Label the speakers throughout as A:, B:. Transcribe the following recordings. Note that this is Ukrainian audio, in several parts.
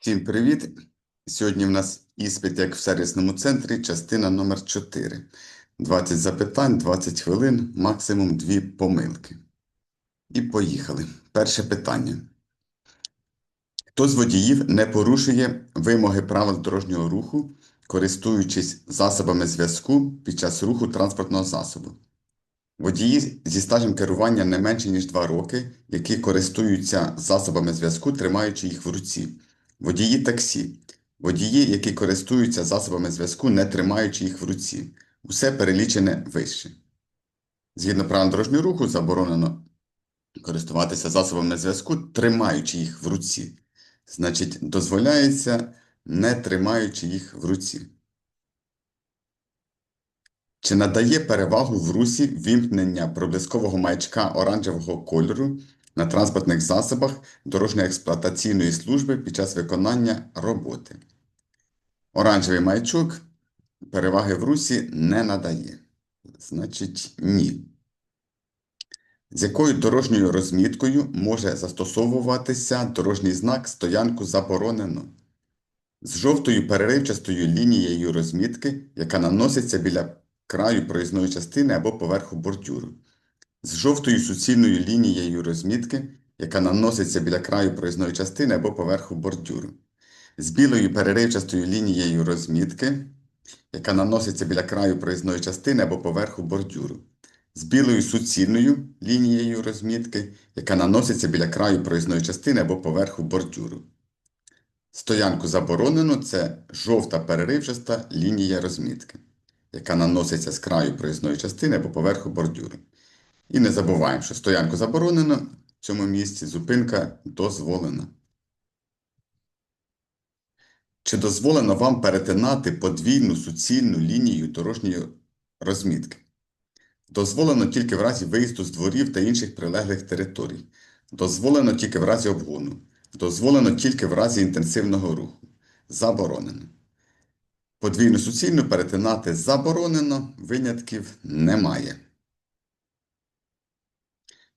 A: Всім привіт! Сьогодні в нас іспит, як в сервісному центрі, частина номер 4. 20 запитань, 20 хвилин, максимум 2 помилки. І поїхали. Перше питання. Хто з водіїв не порушує вимоги правил дорожнього руху, користуючись засобами зв'язку під час руху транспортного засобу? Водії зі стажем керування не менше, ніж 2 роки, які користуються засобами зв'язку, тримаючи їх в руці. Водії таксі. Водії, які користуються засобами зв'язку, не тримаючи їх в руці. Усе перелічене вище. Згідно правил дорожнього руху, заборонено користуватися засобами зв'язку, тримаючи їх в руці. Значить, дозволяється, не тримаючи їх в руці. Чи надає перевагу в русі вімкнення проблискового маячка оранжевого кольору на транспортних засобах дорожньо-експлуатаційної служби під час виконання роботи? Оранжевий маячок переваги в русі не надає. Значить, ні. З якою дорожньою розміткою може застосовуватися дорожній знак «Стоянку заборонено»? З жовтою переривчастою лінією розмітки, яка наноситься біля краю проїзної частини або поверху бордюру. З жовтою суцільною лінією розмітки, яка наноситься біля краю проїзної частини або поверху бордюру. З білою переривчастою лінією розмітки, яка наноситься біля краю проїзної частини або поверху бордюру. З білою суцільною лінією розмітки, яка наноситься біля краю проїзної частини або поверху бордюру. Стоянку заборонено це жовта переривчаста лінія розмітки, яка наноситься з краю проїзної частини або поверху бордюру. І не забуваємо, що стоянку заборонено, в цьому місці зупинка дозволена. Чи дозволено вам перетинати подвійну суцільну лінію дорожньої розмітки? Дозволено тільки в разі виїзду з дворів та інших прилеглих територій. Дозволено тільки в разі обгону. Дозволено тільки в разі інтенсивного руху. Заборонено. Подвійну суцільну перетинати заборонено, винятків немає.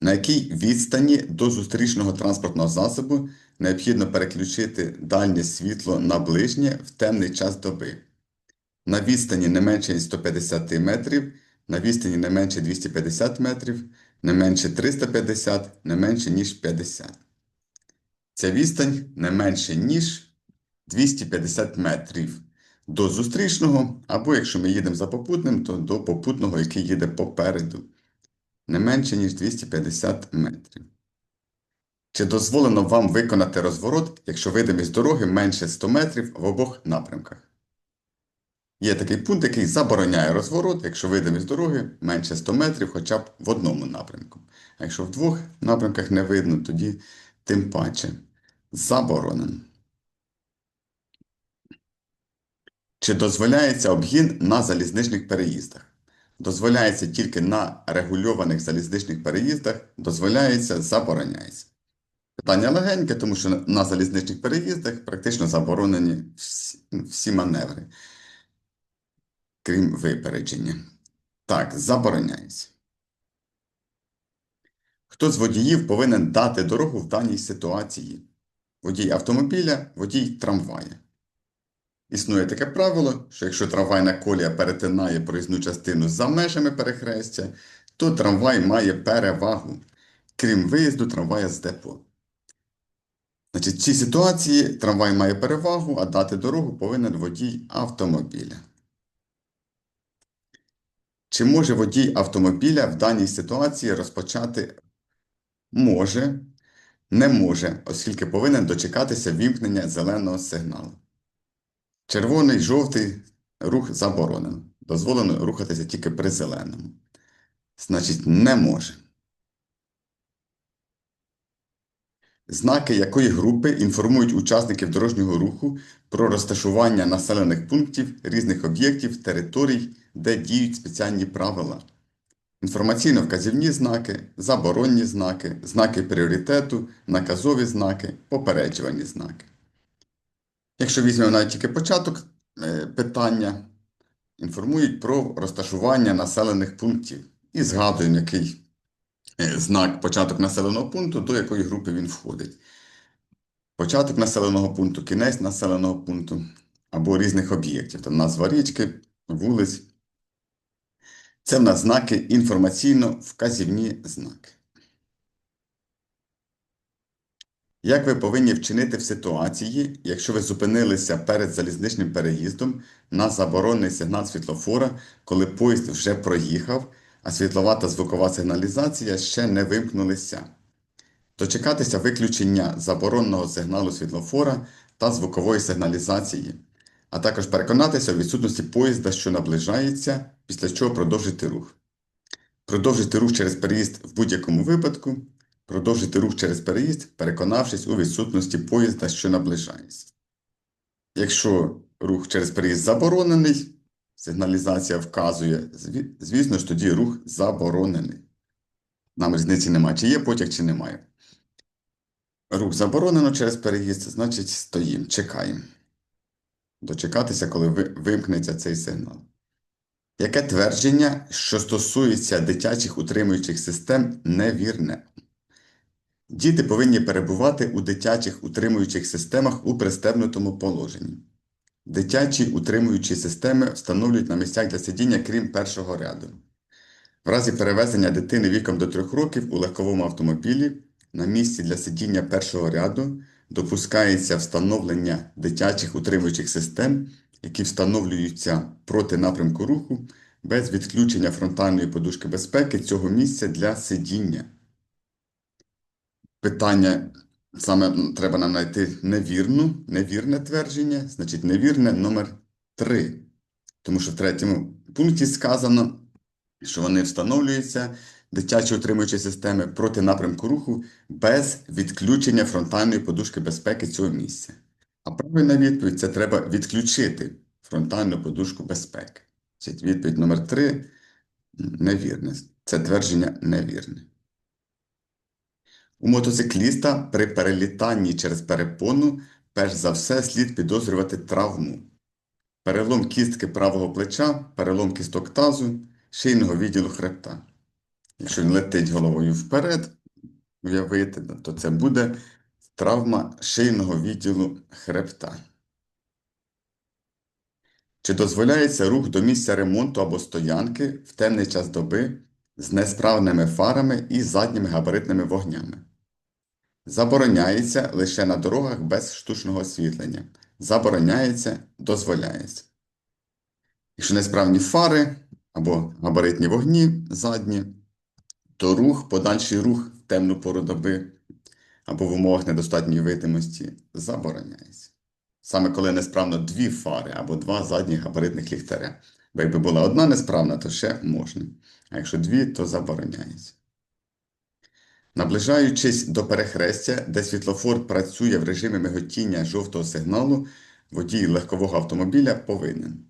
A: На якій відстані до зустрічного транспортного засобу необхідно переключити дальнє світло на ближнє в темний час доби? На відстані не менше 150 метрів, на відстані не менше 250 метрів, не менше 350, не менше ніж 50. Ця відстань не менше ніж 250 метрів до зустрічного, або якщо ми їдемо за попутним, то до попутного, який їде попереду. Не менше, ніж 250 метрів. Чи дозволено вам виконати розворот, якщо видимість дороги менше 100 метрів в обох напрямках? Є такий пункт, який забороняє розворот, якщо видимість дороги менше 100 метрів хоча б в одному напрямку. А якщо в двох напрямках не видно, тоді тим паче заборонено. Чи дозволяється обгін на залізничних переїздах? Дозволяється тільки на регульованих залізничних переїздах, дозволяється, забороняється. Питання легеньке, тому що на залізничних переїздах практично заборонені всі, всі маневри, крім випередження. Так, забороняється. Хто з водіїв повинен дати дорогу в даній ситуації? Водій автомобіля, водій трамвая. Існує таке правило, що якщо трамвайна колія перетинає проїзну частину за межами перехрестя, то трамвай має перевагу, крім виїзду трамвая з депо. Значить, в цій ситуації трамвай має перевагу, а дати дорогу повинен водій автомобіля. Чи може водій автомобіля в даній ситуації розпочати? Може, не може, оскільки повинен дочекатися вімкнення зеленого сигналу. Червоний, жовтий рух заборонено. Дозволено рухатися тільки при зеленому. Значить, не може. Знаки якої групи інформують учасників дорожнього руху про розташування населених пунктів, різних об'єктів, територій, де діють спеціальні правила. Інформаційно-вказівні знаки, заборонні знаки, знаки пріоритету, наказові знаки, попереджувальні знаки. Якщо візьмемо навіть тільки початок е, питання, інформують про розташування населених пунктів і згадуємо, який е, знак початок населеного пункту, до якої групи він входить. початок населеного пункту, кінець населеного пункту або різних об'єктів, там назва річки, вулиць. Це в нас знаки інформаційно-вказівні знаки. Як ви повинні вчинити в ситуації, якщо ви зупинилися перед залізничним переїздом на заборонений сигнал світлофора, коли поїзд вже проїхав, а світлова та звукова сигналізація ще не вимкнулися? Дочекатися виключення забороненого сигналу світлофора та звукової сигналізації, а також переконатися у відсутності поїзда, що наближається, після чого продовжити рух. Продовжити рух через переїзд в будь-якому випадку. Продовжити рух через переїзд, переконавшись у відсутності поїзда, що наближається. Якщо рух через переїзд заборонений, сигналізація вказує, звісно ж, тоді рух заборонений. Нам різниці немає, чи є потяг, чи немає. Рух заборонено через переїзд, значить стоїмо, чекаємо. Дочекатися, коли вимкнеться цей сигнал. Яке твердження, що стосується дитячих утримуючих систем, невірне? Діти повинні перебувати у дитячих утримуючих системах у пристебнутому положенні. Дитячі утримуючі системи встановлюють на місцях для сидіння, крім першого ряду. В разі перевезення дитини віком до 3 років у легковому автомобілі на місці для сидіння першого ряду допускається встановлення дитячих утримуючих систем, які встановлюються проти напрямку руху без відключення фронтальної подушки безпеки цього місця для сидіння. Питання саме треба нам знайти невірну, невірне твердження, значить невірне номер 3. Тому що в третьому пункті сказано, що вони встановлюються, дитячі утримуючі системи проти напрямку руху без відключення фронтальної подушки безпеки цього місця. А правильна відповідь це треба відключити фронтальну подушку безпеки. Відповідь номер 3 невірне. Це твердження невірне. У мотоцикліста при перелітанні через перепону перш за все слід підозрювати травму. Перелом кістки правого плеча, перелом кісток тазу, шийного відділу хребта. Якщо він летить головою вперед, уявити, то це буде травма шийного відділу хребта. Чи дозволяється рух до місця ремонту або стоянки в темний час доби з несправними фарами і задніми габаритними вогнями? Забороняється лише на дорогах без штучного освітлення. Забороняється, дозволяється. Якщо несправні фари або габаритні вогні задні, то рух, подальший рух в темну пору доби або в умовах недостатньої видимості забороняється. Саме коли несправно дві фари або два задні габаритних ліхтаря. Бо якби була одна несправна, то ще можна. А якщо дві, то забороняється. Наближаючись до перехрестя, де світлофор працює в режимі миготіння жовтого сигналу, водій легкового автомобіля повинен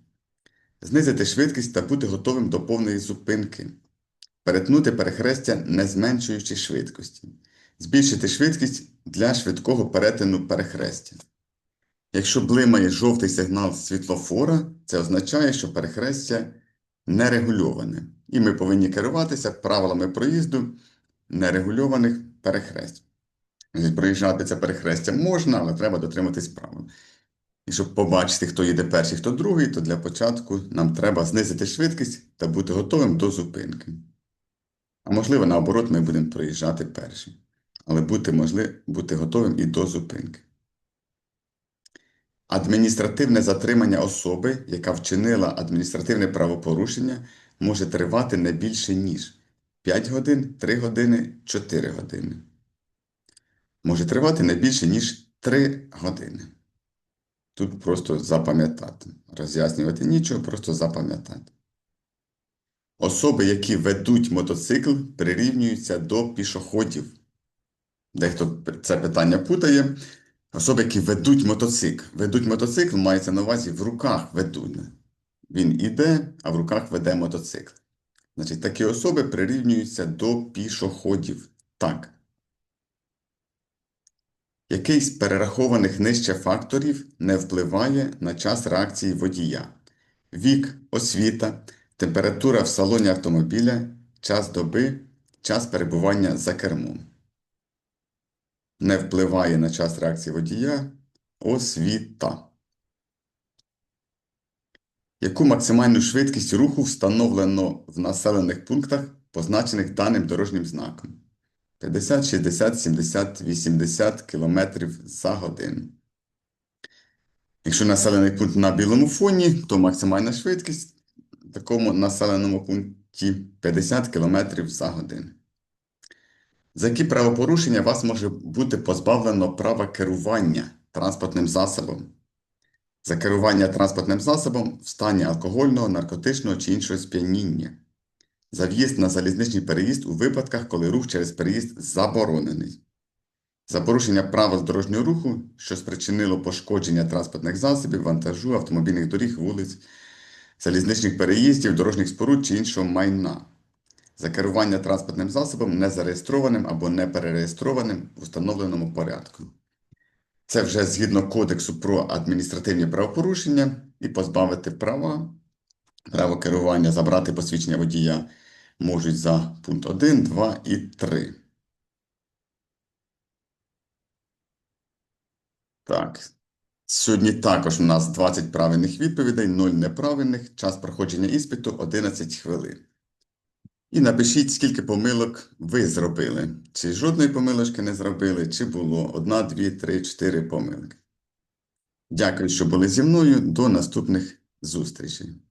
A: знизити швидкість та бути готовим до повної зупинки, перетнути перехрестя, не зменшуючи швидкості, збільшити швидкість для швидкого перетину перехрестя. Якщо блимає жовтий сигнал світлофора, це означає, що перехрестя нерегульоване, і ми повинні керуватися правилами проїзду нерегульованих перехресть. Значить, Проїжджати це перехрестя можна, але треба дотриматись правил. І щоб побачити, хто їде перший, хто другий, то для початку нам треба знизити швидкість та бути готовим до зупинки. А можливо, наоборот, ми будемо проїжджати перші. Але бути, можливо, бути готовим і до зупинки. Адміністративне затримання особи, яка вчинила адміністративне правопорушення, може тривати не більше, ніж 5 годин, 3 години, 4 години. Може тривати не більше, ніж 3 години. Тут просто запам'ятати. Роз'яснювати нічого, просто запам'ятати. Особи, які ведуть мотоцикл, прирівнюються до пішоходів. Дехто це питання путає. Особи, які ведуть мотоцикл. Ведуть мотоцикл, мається на увазі в руках ведуть. Він іде, а в руках веде мотоцикл. Значить, такі особи прирівнюються до пішоходів. Так. Який з перерахованих нижче факторів не впливає на час реакції водія? Вік, освіта, температура в салоні автомобіля, час доби, час перебування за кермом. Не впливає на час реакції водія. Освіта. Яку максимальну швидкість руху встановлено в населених пунктах, позначених даним дорожнім знаком? 50, 60, 70, 80 км за годину. Якщо населений пункт на білому фоні, то максимальна швидкість в такому населеному пункті 50 км за годину. За які правопорушення вас може бути позбавлено права керування транспортним засобом? За керування транспортним засобом в стані алкогольного, наркотичного чи іншого сп'яніння. За в'їзд на залізничний переїзд у випадках, коли рух через переїзд заборонений. За порушення правил дорожнього руху, що спричинило пошкодження транспортних засобів, вантажу, автомобільних доріг, вулиць, залізничних переїздів, дорожніх споруд чи іншого майна. За керування транспортним засобом незареєстрованим або неперереєстрованим в установленому порядку. Це вже згідно Кодексу про адміністративні правопорушення і позбавити права, право керування, забрати посвідчення водія можуть за пункт 1, 2 і 3. Так. Сьогодні також у нас 20 правильних відповідей, 0 неправильних. Час проходження іспиту 11 хвилин. І напишіть, скільки помилок ви зробили. Чи жодної помилочки не зробили, чи було 1, 2, 3, 4 помилки. Дякую, що були зі мною. До наступних зустрічей.